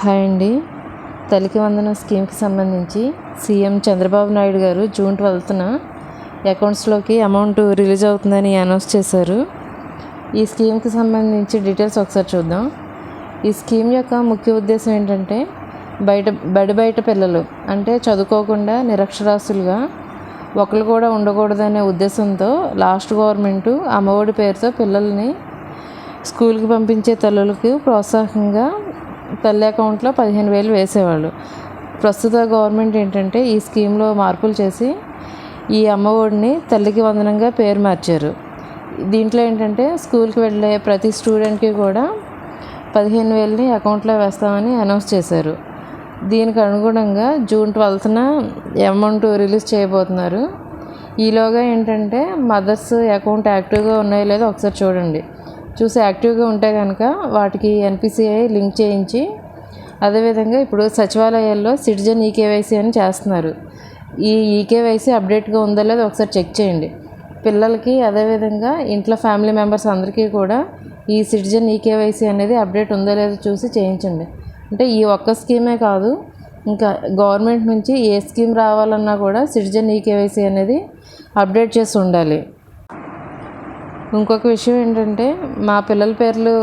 Hi అండి. తల్లికి వందనం స్కీమ్కి సంబంధించి సీఎం చంద్రబాబు నాయుడు గారు జూన్ ట్వెల్త్న అకౌంట్స్లోకి అమౌంట్ రిలీజ్ అవుతుందని అనౌన్స్ చేశారు. ఈ స్కీమ్కి సంబంధించి డీటెయిల్స్ ఒకసారి చూద్దాం. ఈ స్కీమ్ యొక్క ముఖ్య ఉద్దేశం ఏంటంటే బయట బడి బయట పిల్లలు అంటే చదువుకోకుండా నిరక్షరాస్యులుగా ఒకరు కూడా ఉండకూడదనే ఉద్దేశంతో లాస్ట్ గవర్నమెంటు అమ్మఒడి పేరుతో పిల్లల్ని స్కూల్కి పంపించే తల్లులకు ప్రోత్సాహంగా తల్లి అకౌంట్లో పదిహేను వేలు వేసేవాళ్ళు. ప్రస్తుత గవర్నమెంట్ ఏంటంటే ఈ స్కీమ్లో మార్పులు చేసి ఈ అమ్మఒడిని తల్లికి వందనంగా పేరు మార్చారు. దీంట్లో ఏంటంటే స్కూల్కి వెళ్ళే ప్రతి స్టూడెంట్కి కూడా పదిహేను వేలని అకౌంట్లో వేస్తామని అనౌన్స్ చేశారు. దీనికి అనుగుణంగా జూన్ ట్వెల్త్న అమౌంట్ రిలీజ్ చేయబోతున్నారు. ఈలోగా ఏంటంటే మదర్స్ అకౌంట్ యాక్టివ్గా ఉన్నాయో లేదో ఒకసారి చూడండి. చూసి యాక్టివ్గా ఉంటే కనుక వాటికి ఎన్పిసిఐ లింక్ చేయించి అదేవిధంగా ఇప్పుడు సచివాలయాల్లో సిటిజన్ ఈకేవైసీ అని చేస్తున్నారు. ఈ ఈకేవైసీ అప్డేట్గా ఉందో లేదో ఒకసారి చెక్ చేయండి. పిల్లలకి అదేవిధంగా ఇంట్లో ఫ్యామిలీ మెంబర్స్ అందరికీ కూడా ఈ సిటిజన్ ఈకేవైసీ అనేది అప్డేట్ ఉందో లేదో చూసి చేయించండి. అంటే ఈ ఒక్క స్కీమే కాదు ఇంకా గవర్నమెంట్ నుంచి ఏ స్కీమ్ రావాలన్నా కూడా సిటిజన్ ఈకేవైసీ అనేది అప్డేట్ చేసి ఉండాలి. ఇంకొక విషయం ఏంటంటే మా పిల్లల పేర్లు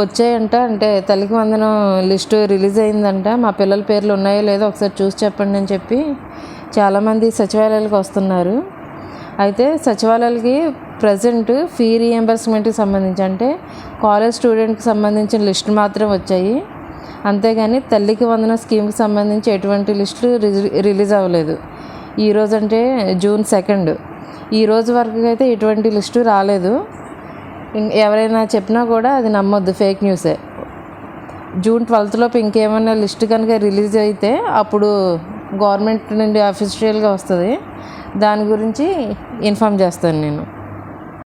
వచ్చాయంట. అంటే తల్లికి వందనం లిస్టు రిలీజ్ అయిందంట. మా పిల్లల పేర్లు ఉన్నాయో లేదో ఒకసారి చూసి చెప్పండి అని చెప్పి చాలామంది సచివాలయాలకు వస్తున్నారు. అయితే సచివాలయాలకి ప్రజెంట్ ఫీ రీఎంబర్స్మెంట్కి సంబంధించి అంటే కాలేజ్ స్టూడెంట్కి సంబంధించిన లిస్టు మాత్రం వచ్చాయి. అంతేగాని తల్లికి వందన స్కీమ్కి సంబంధించి ఎటువంటి లిస్టులు రిలీజ్ అవ్వలేదు. ఈరోజు అంటే జూన్ సెకండ్. ఈ రోజు వరకు అయితే ఎటువంటి లిస్టు రాలేదు. ఎవరైనా చెప్పినా కూడా అది నమ్మొద్దు ఫేక్ న్యూసే. జూన్ ట్వెల్త్ లోపు ఇంకేమైనా లిస్ట్ కనుక రిలీజ్ అయితే అప్పుడు గవర్నమెంట్ నుండి అఫీషియల్గా వస్తుంది. దాని గురించి ఇన్ఫామ్ చేస్తాను నేను.